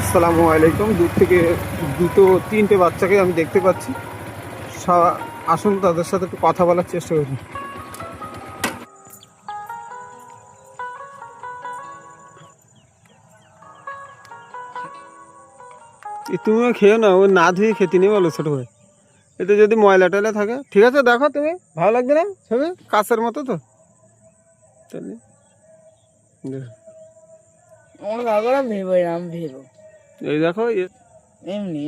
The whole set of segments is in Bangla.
আসসালামু আলাইকুম। দূর থেকে দুটো, তিনটে বাচ্চাকে আমি দেখতে পাচ্ছি। আসুন তাদের সাথে একটু কথা বলার চেষ্টা করি। তুমিও খেয়েও না ও না ধুয়ে খেতে নেই বলো ছোটো ভাই। এতে যদি ময়লা টয়লা থাকে, ঠিক আছে, দেখো তুমি, ভালো লাগবে না ছবি? কাছের মতো তো। আমার বাবারা ভেবো এরম ভেবো। এই দেখো এমনি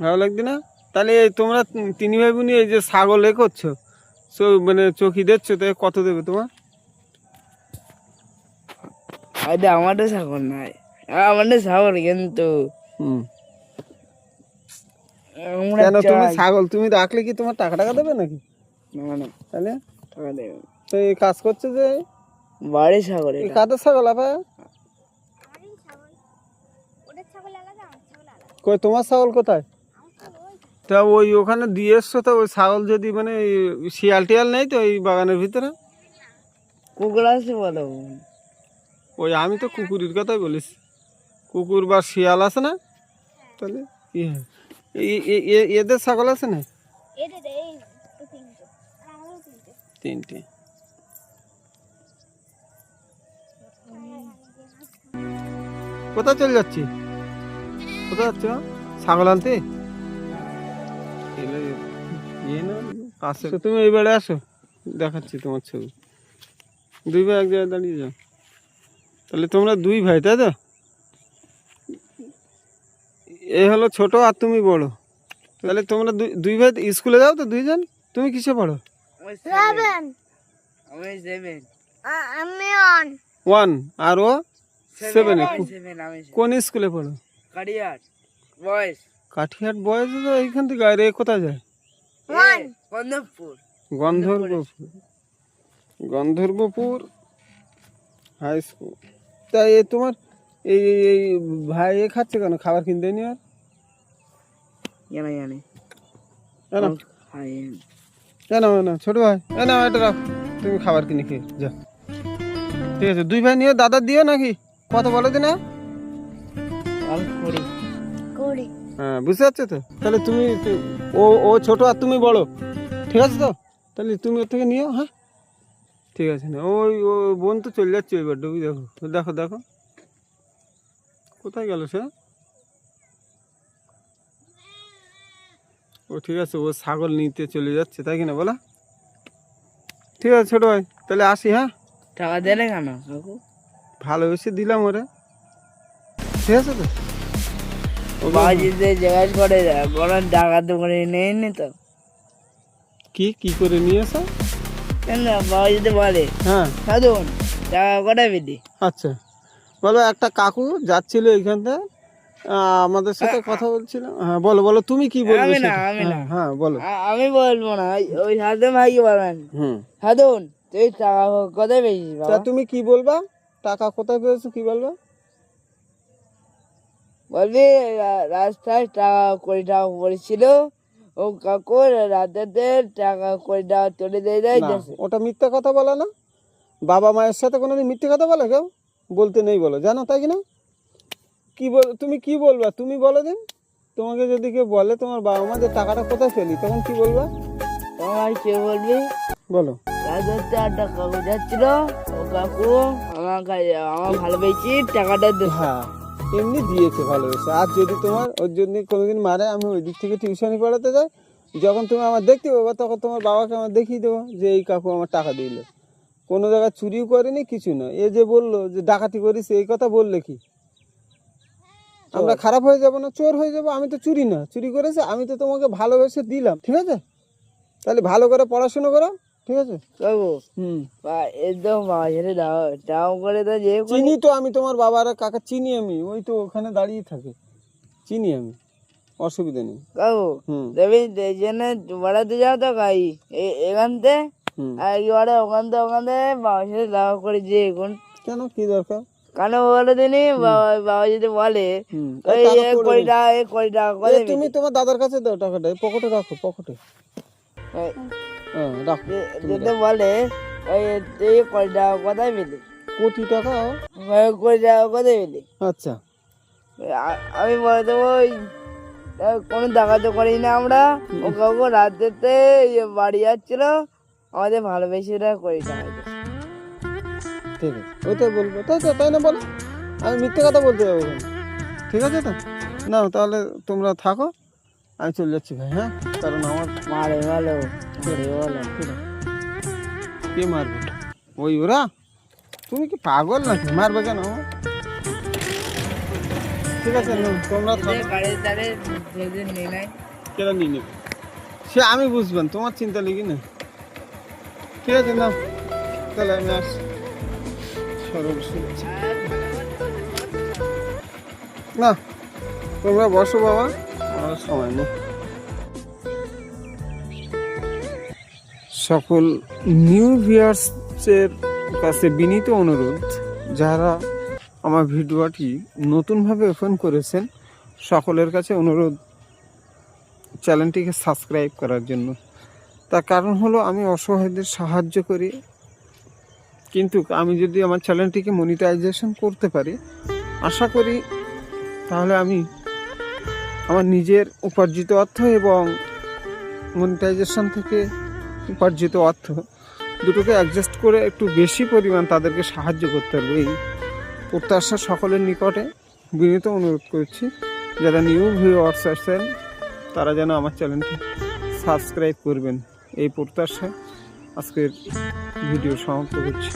ভালো লাগবে না? তাহলে তোমরা তিন- ভাই বোনই এই যে ছাগল এ করছ মানে চকি দিচ্ছ তো কত দেবে তোমার? আমারও ছাগল নাই। আমাদের ছাগল কিন্তু কেন তুমি ছাগল তুমি রাখলে কি তোমার টাকা টাকা দেবে নাকি? না না তাহলে? টাকা দেবে তো এই কাজ করছে যে? বাড়ি ছাগল কাদের ছাগল আপা? কই তোমার ছাগল কোথায়? তা ওই ওখানে দিয়ে এসছো তো ওই ছাগল যদি মানে শিয়াল টিয়াল নেই তো এই বাগানের ভিতরে? কুকুর আছে বলো। ওই আমি তো কুকুরের কথাই বলিস কুকুর বা শিয়াল আছে না? তাহলে কি হয়? এদের ছাগল আছে না? তিনটে। কোথায় চলে যাচ্ছি কোথায় যাচ্ছ? ছাগল আনতে? ইয়ে না কাছে তুমি এই বেড়ে আসো দেখাচ্ছি তোমার ছবি। দুই ভাই এক জায়গায় দাঁড়িয়ে যাও। তাহলে তোমরা দুই ভাই তাই তো? এ হলো ছোট আর তুমি বড়। তাহলে তোমরা দুই দুই ভাই স্কুলে যাও তো দুইজন? তুমি কিসে পড়ো? ওয়ান আর ও সেভেনে সেভেন কোন স্কুলে পড়ো? কারিয়ার বয়স কাঠিয়াট বয়স তো এইখান থেকে আর এ কোথায় যায়? কন্দপুর গন্ধর্বপুর। গন্ধর্বপুর হাই স্কুল তা এ তোমার এই এই- ভাই এ খাচ্ছে কেন? খাবার কিনতে নি আর? জানি জানি। কেন কেন না ছোট ভাই। না এটা রাখ। তুমি খাবার কিনে খেয়ে যা। ঠিক আছে দুই ভাই নিয়ে দাদা দিও নাকি? কত বলো দিনা হ্যাঁ বুঝতে পারছ তো? তাহলে তুমি ও ও ছোট আর তুমি বড় ঠিক আছে তো? তাহলে তুমি ওর থেকে নিও হ্যাঁ? ঠিক আছে না ওই ও বোন তো চলে যাচ্ছে এবার ডুবি দেখো। দেখো দেখো। কোথায় গেল সে? ও ঠিক আছে ও ছাগল নিতে চলে যাচ্ছে তাই কিনা বলা? ঠিক আছে ছোট ভাই তাহলে আসি হ্যাঁ? টাকা দিলে কেন? ভালোবেসে দিলাম ওরে। ঠিক আছে তো ও বল- করে কোনো টাকা করে নেয়নি তো। কি কি করে নিয়েছো বাজিতে বলে হ্যাঁ। সাধুন টাকা করে বিদি আচ্ছা। বলো একটা কাকু যাচ্ছিল এইখান থেকে আমাদের সাথে কথা বলছিল। হ্যাঁ বলো বলো তুমি কি বলবে আমি না, আমি না। হ্যাঁ, হ্যাঁ বলো আমি বলব না ওই- সাধুন ভাই বলবেন হুম। সাধুন তুই টাকা কোথায় পেয়েছিস তা তুমি কি বলবা? টাকা কোথায় পেয়েছ কি বলবা? বলবি রাস্তায় টাকা কুড়ি টাকা পড়েছিল। ও কাকু রাতেতে টাকা কুড়ি টাকা তুলে দিয়ে দেয় ওটা মিথ্যা কথা বলে না। বাবা মায়ের সাথে কোনোদিন মিথ্যে কথা বলে কেউ? বলতে নেই বলো। জানো তাই কি না? কি বল তুমি কি বলবা? তুমি বলো দিন। তোমাকে যদি কেউ বলে তোমার বাবা মা যে টাকাটা কোথায় ফেলি তখন কি বলবা? তোমার কে বলবি? বলো। একটা কাকু যাচ্ছিল ও কাকু আমার আমার ভালো পেয়েছি টাকাটা দে হ্যাঁ। এমনি দিয়েছে ভালোবেসে। আর যদি তোমার ওর জন্য কোনোদিন মারে আমি ওই দিক থেকে টিউশনি পড়াতে যাই। যখন তুমি আমার দেখতে পাবো তখন তোমার বাবাকে আমার দেখিয়ে দেবো যে এই কাকু আমার টাকা দিল। কোনো জায়গায় চুরিও করেনি কিছু না। এ যে বলল যে ডাকাতি করিস এই কথা বললে কি? আমরা খারাপ হয়ে যাব না চোর হয়ে যাব? আমি তো চুরি না। চুরি করেছে আমি তো তোমাকে ভালোবেসে দিলাম ঠিক আছে? তাহলে ভালো করে পড়াশুনো করো। ঠিক আছে? কাকু হুম। একদম বাবা দাও করে তো যে চিনি তো আমি তোমার বাবার কাকা চিনি আমি ওই তো ওখানে দাঁড়িয়ে থাকে। চিনি আমি অসুবিধা নেই। হুম। দেবে বেড়াতে যাও তো গাই এখান থেকে আর এবারে ওখান থেকে ওখান থেকে বাবা ছেড়ে দাও করে যে এখন কেন? কি দরকার? কেন বলে দিনি বাবা বাবা যদি বলে কোটি টাকা কোটি টাকা তুমি তোমার দাদার কাছে দাও টাকাটা পকেটে রাখো পকেটে। যেতে বলে ওই তুই কোটি টাকা কোথায় পেলি কোটি টাকা? কোটি টাকা কত পেলে আচ্ছা। আমি বলে দেবো ওই কোনো দেখাতে করি না আমরা। ও কাকু রাত্রেতে ইয়ে বাড়ি যাচ্ছিল। আমাদের ভালোবেসে টাকা কোটি টাকা ঠিক আছে। ওইটাই বলব। তাই তো তাই না বলো? আমি মিথ্যে কথা বলতে যাব ঠিক আছে তো? না তাহলে তোমরা থাকো। আমি চলে যাচ্ছি ভাই হ্যাঁ কারণ আমার মারে ভালো করে বলো কে মারবে ওই ওরা তুমি কি পাগল নাকি মারবে কেন আমার? ঠিক আছে নাও, তোমরা থাকো গাড়ির দ্বারে যেদিন নিয়ে নেয় কেন নিয়ে নেবে সে আমি বুঝবেন তোমার চিন্তা লেগে না ঠিক আছে না তাহলে আমি আসছি সরব শুনছি না তোমরা বসো বাবা আমার সময় সকল নিউ ভিউয়ার্সের কাছে বিনীত অনুরোধ, যারা আমার ভিডিওটি নতুনভাবে ওপেন করেছেন, সকলের কাছে অনুরোধ চ্যানেলটিকে সাবস্ক্রাইব করার জন্য। তার কারণ হলো আমি অসহায়দের সাহায্য করি, কিন্তু আমি যদি আমার চ্যানেলটিকে মনিটাইজেশন করতে পারি, আশা করি তাহলে আমি আমার নিজের উপার্জিত অর্থ এবং মনিটাইজেশন থেকে উপার্জিত অর্থ দুটোকে অ্যাডজাস্ট করে একটু বেশি পরিমাণ তাদেরকে সাহায্য করতে পারব এই প্রত্যাশা সকলের নিকটে বিনীত অনুরোধ করছি, যারা নিউ ভিউয়ার্স আছেন, তারা যেন আমার চ্যানেলটি সাবস্ক্রাইব করবেন। এই প্রত্যাশা আজকের ভিডিও সমাপ্ত করছি।